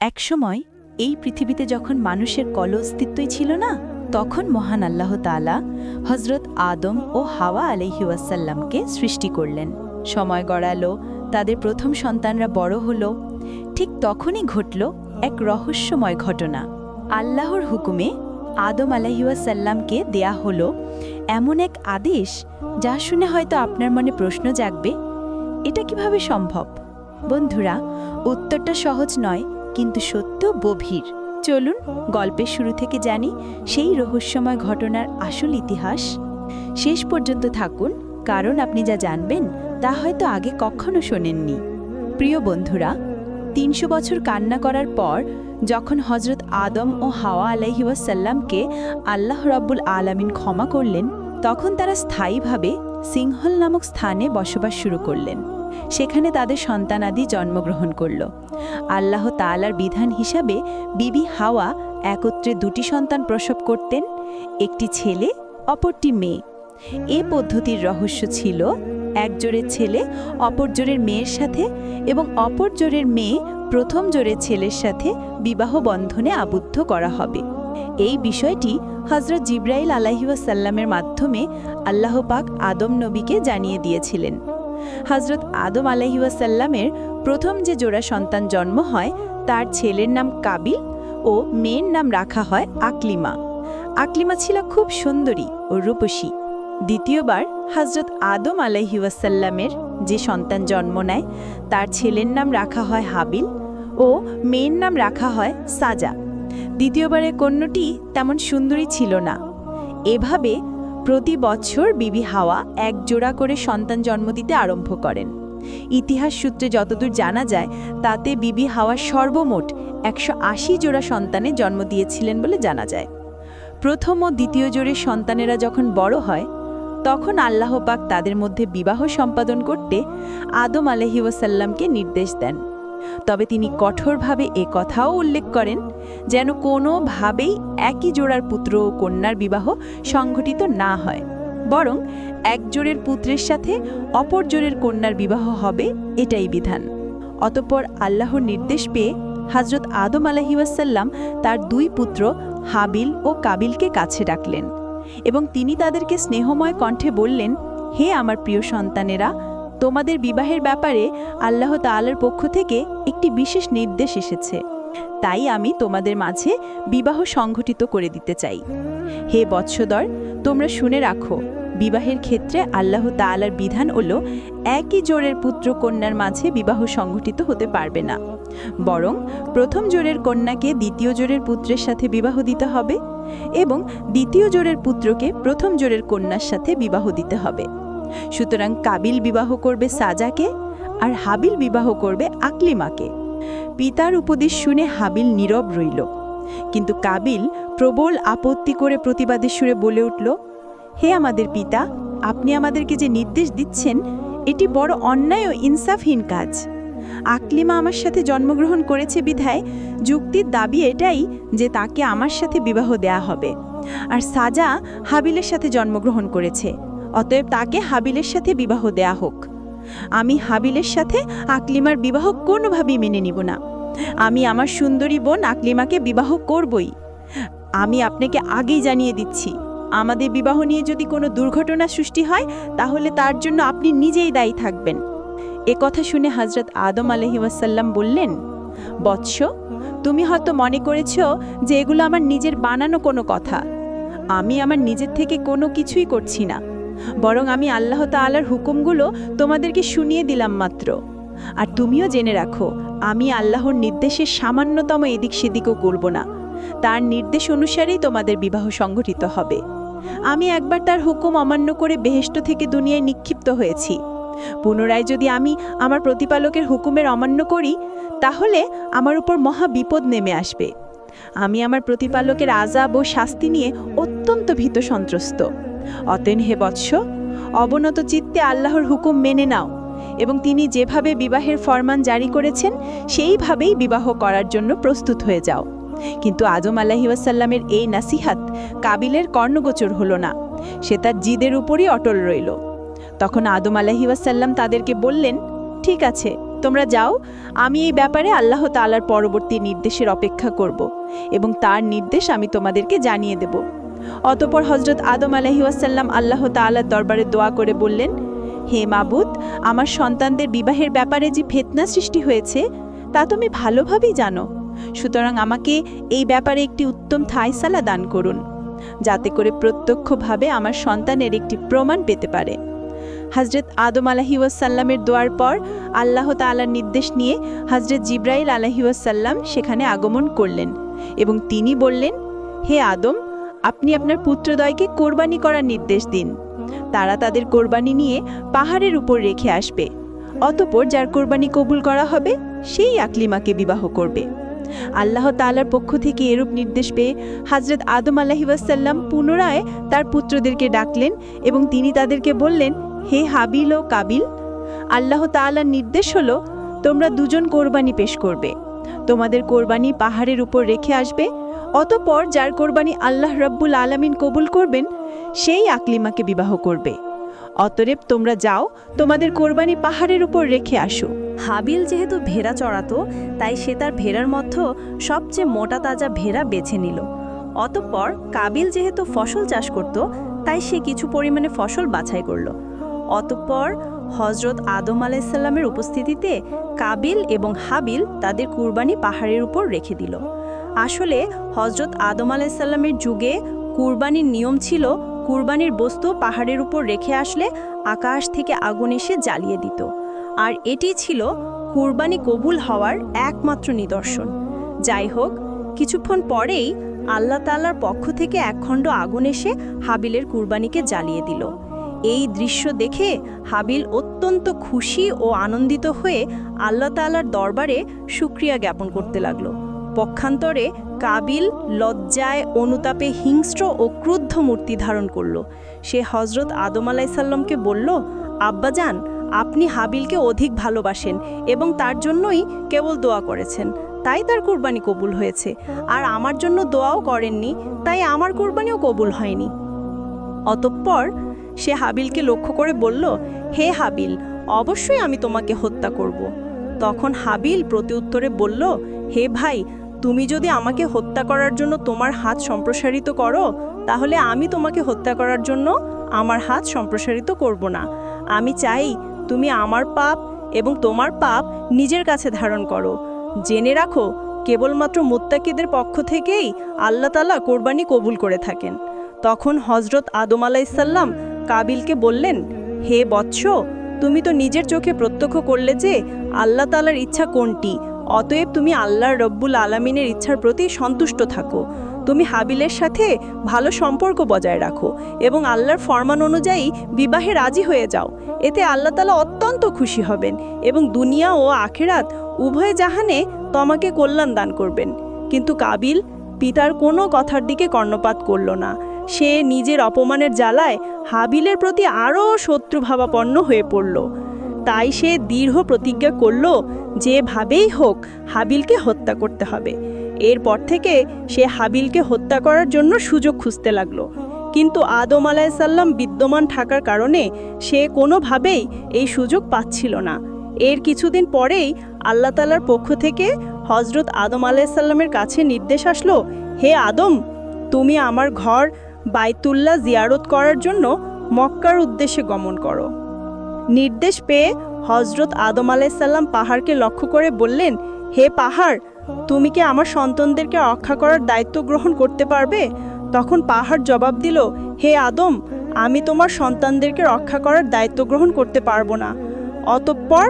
একসময় এই পৃথিবীতে যখন মানুষের কল অস্তিত্বই ছিল না, তখন মহান আল্লাহ তাআলা হজরত আদম ও হাওয়া আলহি ওয়াসাল্লামকে সৃষ্টি করলেন। সময় গড়ালো, তাদের প্রথম সন্তানরা বড় হলো। ঠিক তখনই ঘটল এক রহস্যময় ঘটনা। আল্লাহর হুকুমে আদম আলাহিউসাল্লামকে দেয়া হলো এমন এক আদেশ যা শুনে হয়তো আপনার মনে প্রশ্ন জাগবে, এটা কীভাবে সম্ভব? বন্ধুরা, উত্তরটা সহজ নয় কিন্তু সত্য গভীর। চলুন, গল্পের শুরু থেকে জানি সেই রহস্যময় ঘটনার আসল ইতিহাস। শেষ পর্যন্ত থাকুন, কারণ আপনি যা জানবেন, তা হয়তো আগে কখনো শোনেননি। প্রিয় বন্ধুরা, তিনশো বছর কান্না করার পর, যখন হজরত আদম ও হাওয়া আলাইহিওয়াসাল্লামকে আল্লাহ রব্বুল আলামিন ক্ষমা করলেন, তখন তারা স্থায়ীভাবে সিংহল নামক স্থানে বসবাস শুরু করলেন। সেখানে তাদের সন্তানাদি জন্মগ্রহণ করল। আল্লাহ তালার বিধান হিসাবে বিবি হাওয়া একত্রে দুটি সন্তান প্রসব করতেন, একটি ছেলে, অপরটি মেয়ে। এ পদ্ধতির রহস্য ছিল এক জোরের ছেলে অপর জোরের মেয়ের সাথে এবং অপর জোরের মেয়ে প্রথম জোরের ছেলের সাথে বিবাহ বন্ধনে আবদ্ধ করা হবে। এই বিষয়টি হজরত জিব্রাইল আলাহিউসাল্লামের মাধ্যমে আল্লাহ পাক আদম নবীকে জানিয়ে দিয়েছিলেন। হজরত আদম আলাহিউসাল্লামের প্রথম যে জোড়া সন্তান জন্ম হয়, তার ছেলের নাম কাবিল ও মেয়ের নাম রাখা হয় আকলিমা। আকলিমা ছিল খুব সুন্দরী ও রূপসী। দ্বিতীয়বার হজরত আদম আলাইহিউসাল্লামের যে সন্তান জন্ম নেয়, তার ছেলের নাম রাখা হয় হাবিল ও মেয়ের নাম রাখা হয় সাজা। দ্বিতীয়বারের কন্যটি তেমন সুন্দরী ছিল না। এভাবে প্রতি বছর বিবি হাওয়া এক জোড়া করে সন্তান জন্ম দিতে আরম্ভ করেন। ইতিহাস সূত্রে যতদূর জানা যায়, তাতে বিবি হাওয়া সর্বমোট একশো আশি জোড়া সন্তানে জন্ম দিয়েছিলেন বলে জানা যায়। প্রথম ও দ্বিতীয় জোড়ের সন্তানেরা যখন বড় হয়, তখন আল্লাহ পাক তাদের মধ্যে বিবাহ সম্পাদন করতে আদম আলহিউসাল্লামকে নির্দেশ দেন। তবে তিনি কঠোরভাবে এ কথাও উল্লেখ করেন, যেন কোনোভাবেই একই জোড়ার পুত্র ও কন্যার বিবাহ সংঘটিত না হয়, বরং এক জোড়ের পুত্রের সাথে অপর জোড়ের কন্যার বিবাহ হবে এটাই বিধান। অতঃপর আল্লাহর নির্দেশ পেয়ে হজরত আদম আলহিউসাল্লাম তার দুই পুত্র হাবিল ও কাবিলকে কাছে ডাকলেন এবং তিনি তাদেরকে স্নেহময় কণ্ঠে বললেন, হে আমার প্রিয় সন্তানেরা তোমাদের বিবাহের ব্যাপারে আল্লাহ তাআলার পক্ষ থেকে একটি বিশেষ নির্দেশ এসেছে। তাই আমি তোমাদের মাঝে বিবাহ সংঘটিত করে দিতে চাই। হে বৎসদর, তোমরা শুনে রাখো, বিবাহের ক্ষেত্রে আল্লাহ তালার বিধান হলো একই জোরের পুত্র কন্যার মাঝে বিবাহ সংঘটিত হতে পারবে না। বরং প্রথম জোরের কন্যাকে দ্বিতীয় জোরের পুত্রের সাথে বিবাহ দিতে হবে এবং দ্বিতীয় জোরের পুত্রকে প্রথম জোরের কন্যার সাথে বিবাহ দিতে হবে। সুতরাং কাবিল বিবাহ করবে সাজাকে আর হাবিল বিবাহ করবে আকলিমাকে। পিতার উপদেশ শুনে হাবিল নীরব রইল। কিন্তু কাবিল প্রবল আপত্তি করে প্রতিবাদের সুরে বলে উঠল, হে আমাদের পিতা, আপনি আমাদেরকে যে নির্দেশ দিচ্ছেন, এটি বড় অন্যায় ও ইনসাফহীন কাজ। আকলিমা আমার সাথে জন্মগ্রহণ করেছে বিধায় যুক্তির দাবি এটাই যে তাকে আমার সাথে বিবাহ দেয়া হবে। আর সাজা হাবিলের সাথে জন্মগ্রহণ করেছে। অতএব তাকে হাবিলের সাথে বিবাহ দেয়া হোক। আমি হাবিলের সাথে আকলিমার বিবাহ কোনোভাবেই মেনে নিব না। আমি আমার সুন্দরী বোন আকলিমাকে বিবাহ করবই। আমি আপনাকে আগেই জানিয়ে দিচ্ছি, আমাদের বিবাহ নিয়ে যদি কোনো দুর্ঘটনা সৃষ্টি হয়, তাহলে তার জন্য আপনি নিজেই দায়ী থাকবেন। এ কথা শুনে হজরত আদম আলহিউসাল্লাম বললেন, বৎস, তুমি হয়তো মনে করেছ যে এগুলো আমার নিজের বানানো কোনো কথা। আমি আমার নিজের থেকে কোনো কিছুই করছি না। বরং আমি আল্লাহ তাআলার হুকুমগুলো তোমাদেরকে শুনিয়ে দিলাম মাত্র। আর তুমিও জেনে রাখো, আমি আল্লাহর নির্দেশের সামান্যতম এদিক সেদিকও করব না। তার নির্দেশ অনুসারেই তোমাদের বিবাহ সংগঠিত হবে। আমি একবার তার হুকুম অমান্য করে বেহেষ্ট থেকে দুনিয়ায় নিক্ষিপ্ত হয়েছি। পুনরায় যদি আমি আমার প্রতিপালকের হুকুমের অমান্য করি, তাহলে আমার উপর মহা বিপদ নেমে আসবে। আমি আমার প্রতিপালকের আজাব ও শাস্তি নিয়ে অত্যন্ত ভীত সন্ত্রস্ত। অতেন হে বৎস, অবনত চিত্তে আল্লাহর হুকুম মেনে নাও, এবং তিনি যেভাবে বিবাহের ফরমান জারি করেছেন, সেইভাবেই বিবাহ করার জন্য প্রস্তুত হয়ে যাও। কিন্তু আজম আলাহিউসাল্লামের এই নাসিহাত কাবিলের কর্ণগোচর হলো না, সে তার জিদের উপরই অটল রইল। তখন আদম আলাহিউসাল্লাম তাদেরকে বললেন, ঠিক আছে, তোমরা যাও, আমি এই ব্যাপারে আল্লাহ তালার পরবর্তী নির্দেশের অপেক্ষা করব, এবং তার নির্দেশ আমি তোমাদেরকে জানিয়ে দেব। অতপর হজরত আদম আলহিউসাল্লাম আল্লাহ তাআলার দরবারে দোয়া করে বললেন, হে মাবুদ, আমার সন্তানদের বিবাহের ব্যাপারে যে ফেতনা সৃষ্টি হয়েছে, তা তুমি ভালোভাবেই জানো। সুতরাং আমাকে এই ব্যাপারে একটি উত্তম থাইসালা দান করুন, যাতে করে প্রত্যক্ষভাবে আমার সন্তানের একটি প্রমাণ পেতে পারে। হজরত আদম আলহিউসাল্লামের দোয়ার পর আল্লাহ তাআলার নির্দেশ নিয়ে হজরত জিব্রাইল আলহিউসাল্লাম সেখানে আগমন করলেন এবং তিনি বললেন, হে আদম আপনি আপনার পুত্রদয়কে কোরবানি করার নির্দেশ দিন। তারা তাদের কোরবানি নিয়ে পাহাড়ের উপর রেখে আসবে। অতপর যার কোরবানি কবুল করা হবে, সেই আকলিমাকে বিবাহ করবে। আল্লাহ তাআলার পক্ষ থেকে এরূপ নির্দেশ পেয়ে হজরত আদম আলাহিবাসাল্লাম পুনরায় তার পুত্রদেরকে ডাকলেন এবং তিনি তাদেরকে বললেন, হে হাবিল ও কাবিল, আল্লাহ তাআলার নির্দেশ হলো তোমরা দুজন কোরবানি পেশ করবে। তোমাদের কোরবানি পাহাড়ের উপর রেখে আসবে অতপর যার কোরবানি আল্লাহ রব্বুল আলামিন কবুল করবেন, সেই আকলিমাকে বিবাহ করবে। অতরেব তোমরা যাও, তোমাদের কোরবানি পাহাড়ের উপর রেখে আসো। হাবিল যেহেতু ভেড়া চড়াতো, তাই সে তার ভেড়ার মধ্যে সবচেয়ে মোটা তাজা ভেড়া বেছে নিল। অতঃপর কাবিল যেহেতু ফসল চাষ করত, তাই সে কিছু পরিমাণে ফসল বাছাই করল। অতঃপর হজরত আদম আলাইসাল্লামের উপস্থিতিতে কাবিল এবং হাবিল তাদের কুরবানি পাহাড়ের উপর রেখে দিল। আসলে হজরত আদম আলাইসাল্লামের যুগে কুরবানির নিয়ম ছিল, কুরবানির বস্তু পাহাড়ের উপর রেখে আসলে আকাশ থেকে আগুন এসে জ্বালিয়ে দিত। আর এটি ছিল কুরবানি কবুল হওয়ার একমাত্র নিদর্শন। যাই হোক, কিছুক্ষণ পরেই আল্লাহ তাল্লার পক্ষ থেকে একখণ্ড আগুন এসে হাবিলের কুরবানিকে জ্বালিয়ে দিল। এই দৃশ্য দেখে হাবিল অত্যন্ত খুশি ও আনন্দিত হয়ে আল্লাহ তাল্লার দরবারে সুক্রিয়া জ্ঞাপন করতে লাগল। পক্ষান্তরে কাবিল লজ্জায়, অনুতাপে হিংস্র ও ক্রুদ্ধ মূর্তি ধারণ করল। সে হজরত আদম আলাইসাল্লামকে বলল, আব্বাজান, আপনি হাবিলকে অধিক ভালোবাসেন এবং তার জন্যই কেবল দোয়া করেছেন। তাই তার কুরবানি কবুল হয়েছে। আর আমার জন্য দোয়াও করেননি, তাই আমার কুরবানিও কবুল হয়নি। অতঃপর সে হাবিলকে লক্ষ্য করে বলল, হে হাবিল, অবশ্যই আমি তোমাকে হত্যা করব। তখন হাবিল প্রতিউত্তরে বলল, হে ভাই তুমি যদি আমাকে হত্যা করার জন্য তোমার হাত সম্প্রসারিত করো, তাহলে আমি তোমাকে হত্যা করার জন্য আমার হাত সম্প্রসারিত করব না। আমি চাই তুমি আমার পাপ এবং তোমার পাপ নিজের কাছে ধারণ করো। জেনে রাখো, কেবলমাত্র মুত্তাকিদের পক্ষ থেকেই আল্লাহ তালা কোরবানি কবুল করে থাকেন। তখন হজরত আদম আলাইসাল্লাম কাবিলকে বললেন, হে বৎস, তুমি তো নিজের চোখে প্রত্যক্ষ করলে যে আল্লাহ তালার ইচ্ছা কোনটি? অতএব তুমি আল্লাহর রব্বুল আলামিনের ইচ্ছার প্রতি সন্তুষ্ট থাকো। তুমি হাবিলের সাথে ভালো সম্পর্ক বজায় রাখো এবং আল্লাহর ফরমান অনুযায়ী বিবাহে রাজি হয়ে যাও। এতে আল্লাহ তালা অত্যন্ত খুশি হবেন এবং দুনিয়া ও আখেরাত উভয় জাহানে তোমাকে কল্যাণ দান করবেন। কিন্তু কাবিল পিতার কোনো কথার দিকে কর্ণপাত করল না। সে নিজের অপমানের জ্বালায় হাবিলের প্রতি আরও শত্রুভাবাপন্ন হয়ে পড়ল। তাই সে দৃঢ় প্রতিজ্ঞা করল যেভাবেই হোক হাবিলকে হত্যা করতে হবে। এরপর থেকে সে হাবিলকে হত্যা করার জন্য সুযোগ খুঁজতে লাগল। কিন্তু আদম আলাইসাল্লাম বিদ্যমান থাকার কারণে সে কোনোভাবেই এই সুযোগ পাচ্ছিল না। এর কিছুদিন পরেই আল্লাহ তালার পক্ষ থেকে হজরত আদম আলাইসাল্লামের কাছে নির্দেশ আসলো, হে আদম, তুমি আমার ঘর বাইতুল্লাহ জিয়ারত করার জন্য মক্কার উদ্দেশ্যে গমন করো। নির্দেশ পেয়ে হজরত আদম আলাইসাল্লাম পাহাড়কে লক্ষ্য করে বললেন, হে পাহাড়, তুমি কি আমার সন্তানদেরকে রক্ষা করার দায়িত্ব গ্রহণ করতে পারবে? তখন পাহাড় জবাব দিল, হে আদম, আমি তোমার সন্তানদেরকে রক্ষা করার দায়িত্ব গ্রহণ করতে পারব না। অতঃপর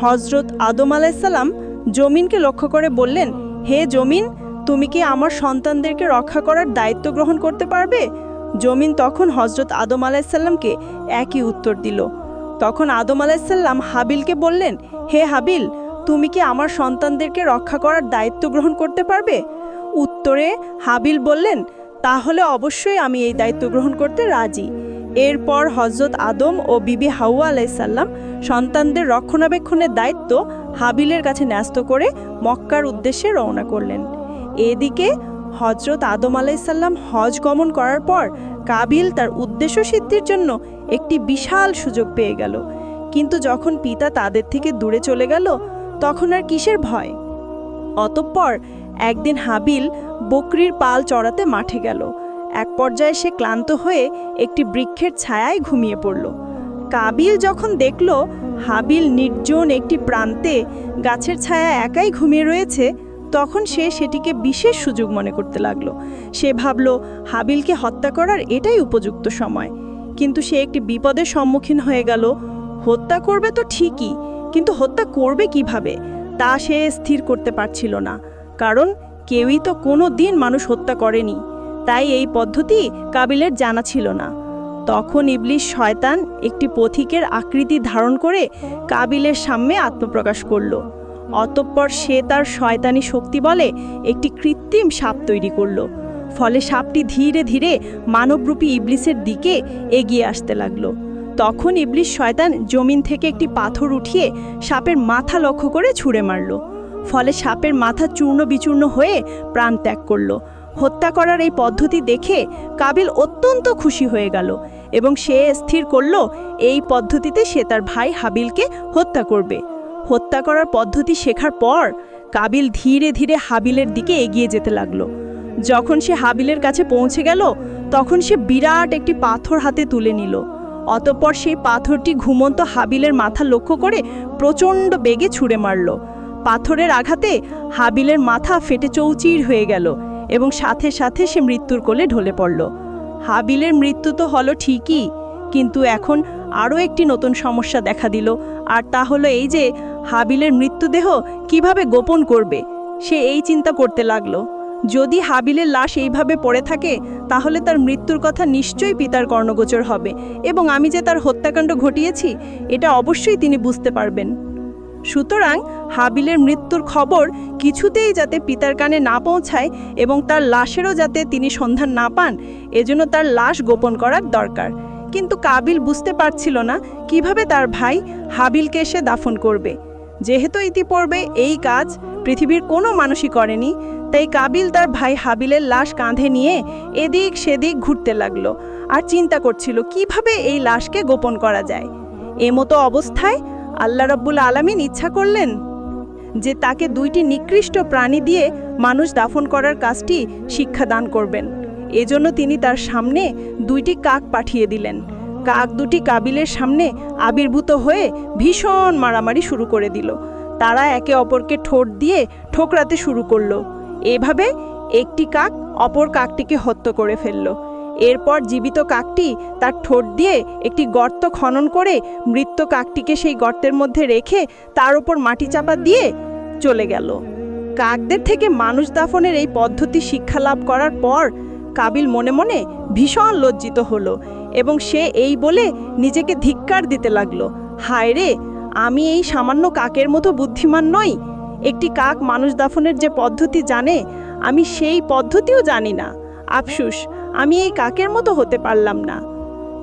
হজরত আদম আলাইসাল্লাম জমিনকে লক্ষ্য করে বললেন, হে জমিন, তুমি কি আমার সন্তানদেরকে রক্ষা করার দায়িত্ব গ্রহণ করতে পারবে? জমিন তখন হজরত আদম আলাইসাল্লামকে একই উত্তর দিল তখন আদম আলাইসাল্লাম হাবিলকে বললেন, হে হাবিল, তুমি কি আমার সন্তানদেরকে রক্ষা করার দায়িত্ব গ্রহণ করতে পারবে? উত্তরে হাবিল বললেন, তাহলে অবশ্যই আমি এই দায়িত্ব গ্রহণ করতে রাজি। এরপর হজরত আদম ও বিবি হাউয়া আলাইসাল্লাম সন্তানদের রক্ষণাবেক্ষণের দায়িত্ব হাবিলের কাছে ন্যস্ত করে মক্কার উদ্দেশ্যে রওনা করলেন। এদিকে হজরত আদম আলাইসাল্লাম হজ গমন করার পর কাবিল তার উদ্দেশ্য সিদ্ধির জন্য একটি বিশাল সুযোগ পেয়ে গেল। কিন্তু যখন পিতা তাদের থেকে দূরে চলে গেল, তখন আর কিসের ভয়? অতঃপর একদিন হাবিল বকরির পাল চড়াতে মাঠে গেল। এক পর্যায়ে সে ক্লান্ত হয়ে একটি বৃক্ষের ছায়ায় ঘুমিয়ে পড়ল। কাবিল যখন দেখল, হাবিল নির্জন একটি প্রান্তে গাছের ছায়া একাই ঘুমিয়ে রয়েছে তখন সে সেটিকে বিশেষ সুযোগ মনে করতে লাগল। সে ভাবল, হাবিলকে হত্যা করার এটাই উপযুক্ত সময়। কিন্তু সে একটি বিপদের সম্মুখীন হয়ে গেল। হত্যা করবে তো ঠিকই, কিন্তু হত্যা করবে কীভাবে? তা সে স্থির করতে পারছিল না। কারণ কেউই তো কোনো দিন মানুষ হত্যা করেনি। তাই এই পদ্ধতি কাবিলের জানা ছিল না। তখন ইবলিশ শয়তান একটি পথিকের আকৃতি ধারণ করে কাবিলের সামনে আত্মপ্রকাশ করল। অতঃপর সে তার শয়তানি শক্তি বলে একটি কৃত্রিম সাপ তৈরি করল। ফলে সাপটি ধীরে ধীরে মানবরূপী ইবলিসের দিকে এগিয়ে আসতে লাগল। তখন ইবলিশ শয়তান জমিন থেকে একটি পাথর উঠিয়ে সাপের মাথা লক্ষ্য করে ছুঁড়ে মারল। ফলে সাপের মাথা চূর্ণ বিচূর্ণ হয়ে প্রাণ ত্যাগ করল। হত্যা করার এই পদ্ধতি দেখে কাবিল অত্যন্ত খুশি হয়ে গেল এবং সে স্থির করল, এই পদ্ধতিতে সে তার ভাই হাবিলকে হত্যা করবে। হত্যা করার পদ্ধতি শেখার পর কাবিল ধীরে ধীরে হাবিলের দিকে এগিয়ে যেতে লাগল। যখন সে হাবিলের কাছে পৌঁছে গেল, তখন সে বিরাট একটি পাথর হাতে তুলে নিল। অতঃপর সেই পাথরটি ঘুমন্ত হাবিলের মাথা লক্ষ্য করে প্রচণ্ড বেগে ছুঁড়ে মারল। পাথরের আঘাতে হাবিলের মাথা ফেটে চৌচির হয়ে গেল এবং সাথে সাথে সে মৃত্যুর কোলে ঢলে পড়ল। হাবিলের মৃত্যু তো হলো ঠিকই, কিন্তু এখন আরও একটি নতুন সমস্যা দেখা দিল, আর তা হলো এই যে হাবিলের মৃত্যুদেহ কীভাবে গোপন করবে? সে এই চিন্তা করতে লাগল। যদি হাবিলের লাশ এইভাবে পড়ে থাকে, তাহলে তার মৃত্যুর কথা নিশ্চয়ই পিতার কর্ণগোচর হবে এবং আমি যে তার হত্যাকাণ্ড ঘটিয়েছি, এটা অবশ্যই তিনি বুঝতে পারবেন। সুতরাং হাবিলের মৃত্যুর খবর কিছুতেই যাতে পিতার কানে না পৌঁছায় এবং তার লাশেরও যাতে তিনি সন্ধান না পান, এজন্য তার লাশ গোপন করার দরকার। কিন্তু কাবিল বুঝতে পারছিল না কীভাবে তার ভাই হাবিলকে এসে দাফন করবে। যেহেতু ইতিপূর্বে এই কাজ পৃথিবীর কোনো মানুষই করেনি, তাই কাবিল তার ভাই হাবিলের লাশ কাঁধে নিয়ে এদিক সেদিক ঘুরতে লাগল আর চিন্তা করছিল, কীভাবে এই লাশকে গোপন করা যায়? এমতো অবস্থায় আল্লাহ রব্বুল আলামিন ইচ্ছা করলেন যে তাকে দুইটি নিকৃষ্ট প্রাণী দিয়ে মানুষ দাফন করার কাজটি শিক্ষাদান করবেন। এজন্য তিনি তার সামনে দুইটি কাক পাঠিয়ে দিলেন। কাক দুটি কাবিলের সামনে আবির্ভূত হয়ে ভীষণ মারামারি শুরু করে দিল। তারা একে অপরকে ঠোঁট দিয়ে ঠোকরাতে শুরু করল। এভাবে একটি কাক অপর কাকটিকে হত্যা করে ফেলল। এরপর জীবিত কাকটি তার ঠোঁট দিয়ে একটি গর্ত খনন করে মৃত কাকটিকে সেই গর্তের মধ্যে রেখে তার উপর মাটি চাপা দিয়ে চলে গেল। কাকদের থেকে মানুষ দাফনের এই পদ্ধতি শিক্ষা লাভ করার পর কাবিল মনে মনে ভীষণ লজ্জিত হলো এবং সে এই বলে নিজেকে ধিক্কার দিতে লাগল। হায় রে, আমি এই সামান্য কাকের মতো বুদ্ধিমান নই। একটি কাক মানুষ দাফনের যে পদ্ধতি জানে, আমি সেই পদ্ধতিও জানি না। আফসুস, আমি এই কাকের মতো হতে পারলাম না।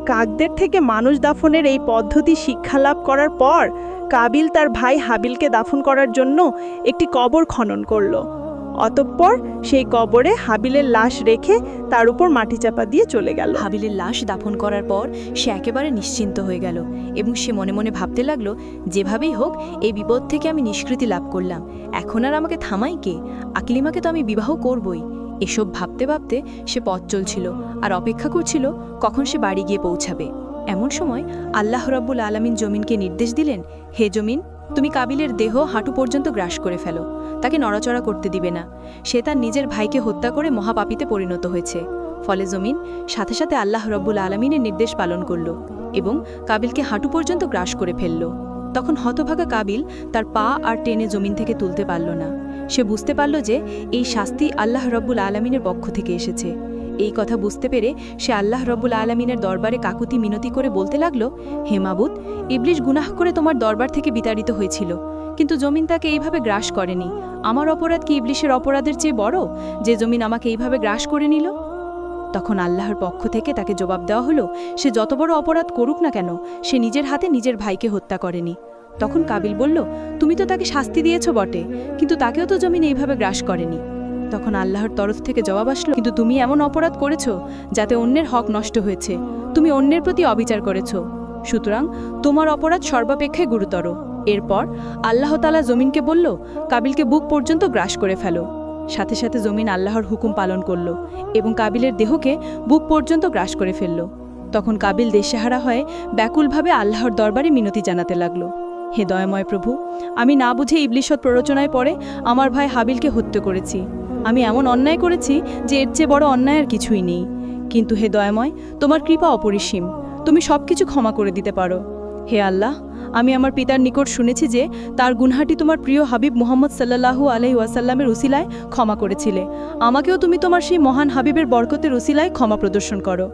কাকদের থেকে মানুষ দাফনের এই পদ্ধতি শিক্ষা লাভ করার পর, কাবিল তার ভাই হাবিলকে দাফন করার জন্য একটি কবর খনন করল। অতঃপর সেই কবরে হাবিলের লাশ রেখে তার উপর মাটি চাপা দিয়ে চলে গেল। হাবিলের লাশ দাফন করার পর সে একেবারে নিশ্চিন্ত হয়ে গেল এবং সে মনে মনে ভাবতে লাগল, যেভাবেই হোক, এই বিপদ থেকে আমি নিষ্কৃতি লাভ করলাম। এখন আর আমাকে থামাই কে? আকলিমাকে তো আমি বিবাহ করবই। এসব ভাবতে ভাবতে সে পথ চলছিল আর অপেক্ষা করছিল কখন সে বাড়ি গিয়ে পৌঁছাবে। এমন সময় আল্লাহ রাব্বুল আলামিন জমিনকে নির্দেশ দিলেন, হে জমিন তুমি কাবিলের দেহ হাঁটু পর্যন্ত গ্রাস করে ফেলো। তাকে নড়াচড়া করতে দিবে না। সে তার নিজের ভাইকে হত্যা করে মহাপাপিতে পরিণত হয়েছে। ফলে জমিন, সাথে সাথে আল্লাহ রব্বুল আলমিনের নির্দেশ পালন করল এবং কাবিলকে হাঁটু পর্যন্ত গ্রাস করে ফেলল। তখন হতভাগা কাবিল তার পা আর টেনে জমিন থেকে তুলতে পারল না। সে বুঝতে পারল যে এই শাস্তি আল্লাহ রব্বুল আলমিনের পক্ষ থেকে এসেছে। এই কথা বুঝতে পেরে সে আল্লাহ রব্বুল আলমিনের দরবারে কাকুতি মিনতি করে বলতে লাগল, হে মাবুদ, ইবলিশ গুনাহ করে তোমার দরবার থেকে বিতাড়িত হয়েছিল, কিন্তু জমিন তাকে এইভাবে গ্রাস করেনি। আমার অপরাধ কি ইবলিশের অপরাধের চেয়ে বড়? যে জমিন আমাকে এইভাবে গ্রাস করে নিল? তখন আল্লাহর পক্ষ থেকে তাকে জবাব দেওয়া হলো, সে যত বড় অপরাধ করুক না কেন, সে নিজের হাতে নিজের ভাইকে হত্যা করেনি। তখন কাবিল বলল, তুমি তো তাকে শাস্তি দিয়েছ বটে, কিন্তু তাকেও তো জমিন এইভাবে গ্রাস করেনি। তখন আল্লাহর তরফ থেকে জবাব আসলো, কিন্তু তুমি এমন অপরাধ করেছ যাতে অন্যের হক নষ্ট হয়েছে। তুমি অন্যের প্রতি অবিচার করেছ। সুতরাং তোমার অপরাধ সর্বাপেক্ষায় গুরুতর। এরপর আল্লাহ তালা জমিনকে বলল, কাবিলকে বুক পর্যন্ত গ্রাস করে ফেলো। সাথে সাথে জমিন আল্লাহর হুকুম পালন করল এবং কাবিলের দেহকে বুক পর্যন্ত গ্রাস করে ফেলল। তখন কাবিল দেশহারা হয়ে ব্যাকুলভাবে আল্লাহর দরবারে মিনতি জানাতে লাগল, হে দয়াময় প্রভু, আমি না বুঝে ইবলিশত প্ররোচনায় পড়ে আমার ভাই হাবিলকে হত্যা করেছি। আমি এমন অন্যায় করেছি যে এর চেয়ে বড় অন্যায় আর কিছুই নেই। কিন্তু হে দয়াময়, তোমার কৃপা অপরিসীম। তুমি সব কিছু ক্ষমা করে দিতে পারো। হে আল্লাহ, আমি আমার পিতার নিকট শুনেছি যে তার গুনহাটি তোমার প্রিয় হাবিব মোহাম্মদ সাল্লাল্লাহু আলাই ওয়াসাল্লামের উসিলায় ক্ষমা করেছিলে। আমাকেও তুমি তোমার সেই মহান হাবিবের বরকতের উসিলায় ক্ষমা প্রদর্শন করো।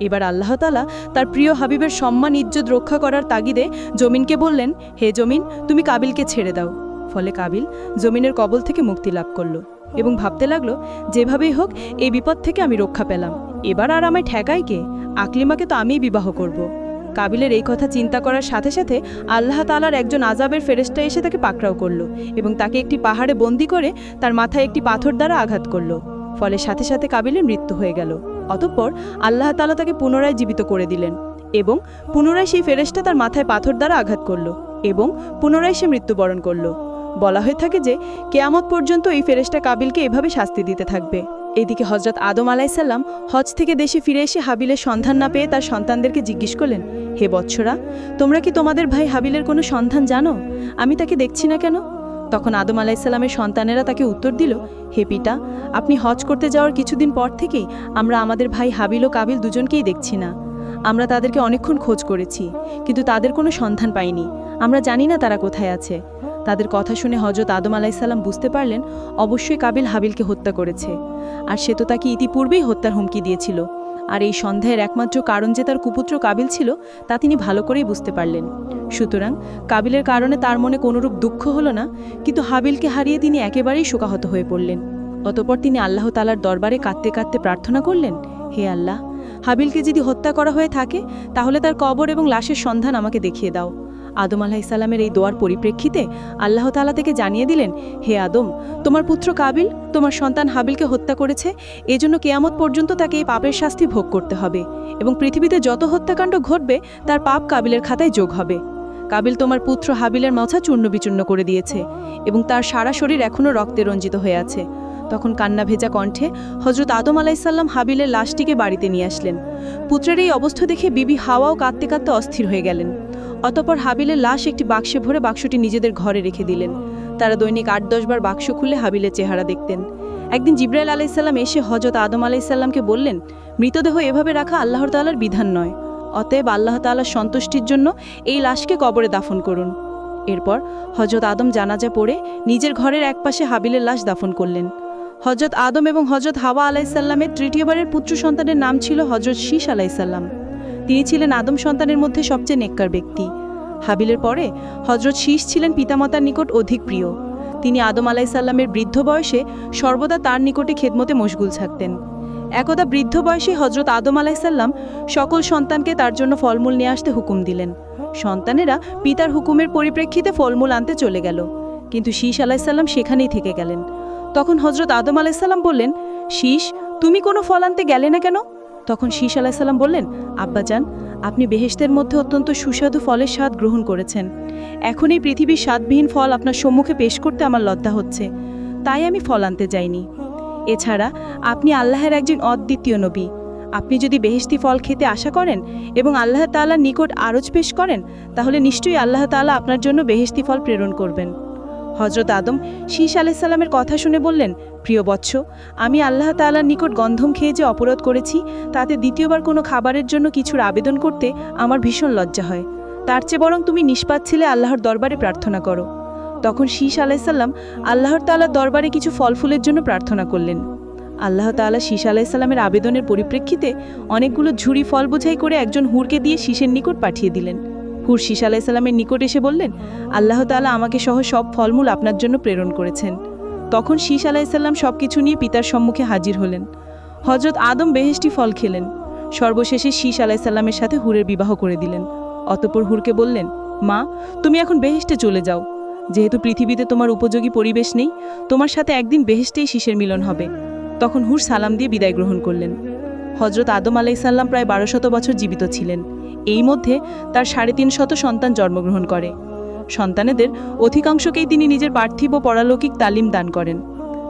এবার আল্লাহ তালা তার প্রিয় হাবিবের সম্মান, ইজ্জত রক্ষা করার তাগিদে জমিনকে বললেন, হে জমিন, তুমি কাবিলকে ছেড়ে দাও। ফলে কাবিল জমিনের কবল থেকে মুক্তি লাভ করল। এবং ভাবতে লাগল, যেভাবেই হোক, এই বিপদ থেকে আমি রক্ষা পেলাম। এবার আর আমায় ঠেকাই কে? আকলিমাকে তো আমিই বিবাহ করব। কাবিলের এই কথা চিন্তা করার সাথে সাথে আল্লাহ তালার একজন আজাবের ফেরেস্টা এসে তাকে পাকড়াও করল এবং তাকে একটি পাহাড়ে বন্দি করে তার মাথায় একটি পাথর দ্বারা আঘাত করল। ফলে সাথে সাথে কাবিলের মৃত্যু হয়ে গেল। অতঃপর আল্লাহ তালা তাকে পুনরায় জীবিত করে দিলেন এবং পুনরায় সেই ফেরেস্টা তার মাথায় পাথর দ্বারা আঘাত করল এবং পুনরায় সে মৃত্যুবরণ করল। বলা হয়ে থাকে যে, কেয়ামত পর্যন্ত এই ফেরেস্টা কাবিলকে এভাবে শাস্তি দিতে থাকবে। এদিকে হজরত আদম আলাইসাল্লাম হজ থেকে দেশে ফিরে এসে হাবিলের সন্ধান না পেয়ে তার সন্তানদেরকে জিজ্ঞেস করলেন, হে বৎসরা, তোমরা কি তোমাদের ভাই হাবিলের কোনো সন্ধান জানো? আমি তাকে দেখছি না কেন? তখন আদম আলাইসাল্লামের সন্তানেরা তাকে উত্তর দিল, হে পিতা, আপনি হজ করতে যাওয়ার কিছুদিন পর থেকেই আমরা আমাদের ভাই হাবিল ও কাবিল দুজনকেই দেখছি না। আমরা তাদেরকে অনেকক্ষণ খোঁজ করেছি, কিন্তু তাদের কোনো সন্ধান পাইনি। আমরা জানি না তারা কোথায় আছে। তাদের কথা শুনে হজরত আদম আলাইসাল্লাম বুঝতে পারলেন, অবশ্যই কাবিল হাবিলকে হত্যা করেছে। আর সে তো তাকে ইতিপূর্বেই হত্যার হুমকি দিয়েছিল। আর এই সন্দেহের একমাত্র কারণ যে তার কুপুত্র কাবিল ছিল, তা তিনি ভালো করেই বুঝতে পারলেন। সুতরাং কাবিলের কারণে তার মনে কোনোরূপ দুঃখ হলো না, কিন্তু হাবিলকে হারিয়ে তিনি একেবারেই শোকাহত হয়ে পড়লেন। অতপর তিনি আল্লাহ তালার দরবারে কাঁদতে কাঁদতে প্রার্থনা করলেন, হে আল্লাহ, হাবিলকে যদি হত্যা করা হয়ে থাকে, তাহলে তার কবর এবং লাশের সন্ধান আমাকে দেখিয়ে দাও। আদম আলাহিসাল্লামের এই দোয়ার পরিপ্রেক্ষিতে আল্লাহ তালা থেকে জানিয়ে দিলেন, হে আদম, তোমার পুত্র কাবিল, তোমার সন্তান হাবিলকে হত্যা করেছে, এজন্য কেয়ামত পর্যন্ত তাকে এই পাপের শাস্তি ভোগ করতে হবে এবং পৃথিবীতে যত হত্যাকাণ্ড ঘটবে, তার পাপ কাবিলের খাতায় যোগ হবে। কাবিল তোমার পুত্র হাবিলের মাথা চূর্ণ বিচূর্ণ করে দিয়েছে এবং তার সারা শরীর এখনও রক্তে রঞ্জিত হয়ে আছে। তখন কান্না ভেজা কণ্ঠে হজরত আদম আলাইসাল্লাম হাবিলের লাশটিকে বাড়িতে নিয়ে আসলেন। পুত্রের এই অবস্থা দেখে বিবি হাওয়াও কাঁদতে কাঁদতে অস্থির হয়ে গেলেন। অতপর হাবিলের লাশ একটি বাক্সে ভরে বাক্সটি নিজেদের ঘরে রেখে দিলেন। তারা দৈনিক আট দশবার বাক্স খুলে হাবিলের চেহারা দেখতেন। একদিন জিব্রাইল আলাইসাল্লাম এসে হজরত আদম আলাইসাল্লামকে বললেন, মৃতদেহ এভাবে রাখা আল্লাহর তালার বিধান নয়। অতএব আল্লাহ তালার সন্তুষ্টির জন্য এই লাশকে কবরে দাফন করুন। এরপর হজরত আদম জানাজা পড়ে নিজের ঘরের একপাশে হাবিলের লাশ দাফন করলেন। হজরত আদম এবং হজরত হাওয়া আলাইসাল্লামের তৃতীয়বারের পুত্র সন্তানের নাম ছিল হজরত শীষ আলাইসাল্লাম তিনি ছিলেন আদম সন্তানের মধ্যে সবচেয়ে নেককার ব্যক্তি। হাবিলের পরে হজরত শীষ ছিলেন পিতামাতার নিকট অধিক প্রিয়। তিনি আদম আলাইসাল্লামের বৃদ্ধ বয়সে সর্বদা তার নিকটে খেদমতে মশগুল থাকতেন। একদা বৃদ্ধ বয়সে হজরত আদম আলাইসাল্লাম সকল সন্তানকে তার জন্য ফলমূল নিয়ে আসতে হুকুম দিলেন। সন্তানেরা পিতার হুকুমের পরিপ্রেক্ষিতে ফলমূল আনতে চলে গেল। কিন্তু শীষ আলাইসাল্লাম সেখানেই থেকে গেলেন। তখন হজরত আদম আলাইসাল্লাম বললেন শীষ তুমি কোনো ফল আনতে গেলে না কেন? তখন শীষ আলাইসাল্লাম বললেন, আব্বাজান, আপনি বেহেশতের মধ্যে অত্যন্ত সুস্বাদু ফলের স্বাদ গ্রহণ করেছেন। এখন এই পৃথিবীর স্বাদবিহীন ফল আপনার সম্মুখে পেশ করতে আমার লজ্জা হচ্ছে। তাই আমি ফল আনতে যাইনি। এছাড়া, আপনি আল্লাহের একজন অদ্বিতীয় নবী। আপনি যদি বেহেশতি ফল খেতে আশা করেন এবং আল্লাহ তাআলার নিকট আরজ পেশ করেন, তাহলে নিশ্চয়ই আল্লাহ তাআলা আপনার জন্য বেহেশতি ফল প্রেরণ করবেন। হজরত আদম শীষ আলাইসাল্লামের কথা শুনে বললেন, প্রিয় বৎস, আমি আল্লাহ তাআলার নিকট গন্ধম খেয়ে যে অপরাধ করেছি, তাতে দ্বিতীয়বার কোনো খাবারের জন্য কিছুর আবেদন করতে আমার ভীষণ লজ্জা হয়। তার চেয়ে বরং তুমি নিষ্পাত ছিলে আল্লাহর দরবারে প্রার্থনা করো। তখন শীষ আলাইসাল্লাম আল্লাহর তাআলার দরবারে কিছু ফল ফুলের জন্য প্রার্থনা করলেন। আল্লাহ তাআলা শীষ আলাইসাল্লামের আবেদনের পরিপ্রেক্ষিতে অনেকগুলো ঝুড়ি ফল বোঝাই করে একজন হুরকে দিয়ে শীষের নিকট পাঠিয়ে দিলেন। হুর শীষ আলাইসাল্লামের নিকট এসে বললেন, আল্লাহ তাআলা আমাকে সহ সব ফলমূল আপনার জন্য প্রেরণ করেছেন। তখন শীষ আলাইসাল্লাম সব কিছু নিয়ে পিতার সম্মুখে হাজির হলেন। হজরত আদম বেহেশটি ফল খেলেন। সর্বশেষে শীষ আলাইসাল্লামের সাথে হুরের বিবাহ করে দিলেন। অতপর হুরকে বললেন, মা, তুমি এখন বেহেশতে চলে যাও। যেহেতু পৃথিবীতে তোমার উপযোগী পরিবেশ নেই, তোমার সাথে একদিন বেহেশতেই শীষের মিলন হবে। তখন হুর সালাম দিয়ে বিদায় গ্রহণ করলেন। হজরত আদম আলাইসাল্লাম প্রায় বারোশত বছর জীবিত ছিলেন। এই মধ্যে তার সাড়ে তিন শত সন্তান জন্মগ্রহণ করে। সন্তানেদের অধিকাংশকেই তিনি নিজের পার্থিব পরালৌকিক তালিম দান করেন।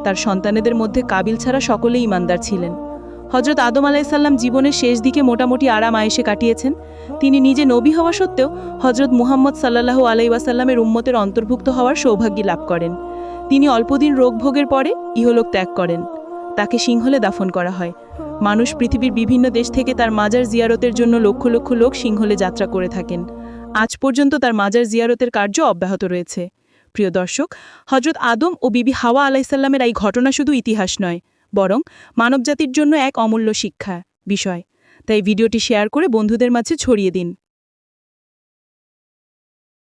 তার সন্তানেদের মধ্যে কাবিল ছাড়া সকলেই ইমানদার ছিলেন। হজরত আদম আলাইসাল্লাম জীবনের শেষ দিকে মোটামুটি আরাম আয়েসে কাটিয়েছেন। তিনি নিজে নবী হওয়া সত্ত্বেও হজরত মুহাম্মদ সাল্লাহ আলাইসাল্লামের উম্মতের অন্তর্ভুক্ত হওয়ার সৌভাগ্য লাভ করেন। তিনি অল্পদিন রোগভোগের পরে ইহলোক ত্যাগ করেন। তাকে সিংহলে দাফন করা হয়। মানুষ পৃথিবীর বিভিন্ন দেশ থেকে তার মাজার জিয়ারতের জন্য লক্ষ লক্ষ লোক সিংহলে যাত্রা করে থাকেন। আজ পর্যন্ত তার মাজার জিয়ারতের কার্য অব্যাহত রয়েছে। প্রিয় দর্শক হজরত আদম ও বিবি হাওয়া আলাইসাল্লামের এই ঘটনা শুধু ইতিহাস নয়, বরং মানবজাতির জন্য এক অমূল্য শিক্ষা বিষয়। তাই ভিডিওটি শেয়ার করে বন্ধুদের মাঝে ছড়িয়ে দিন।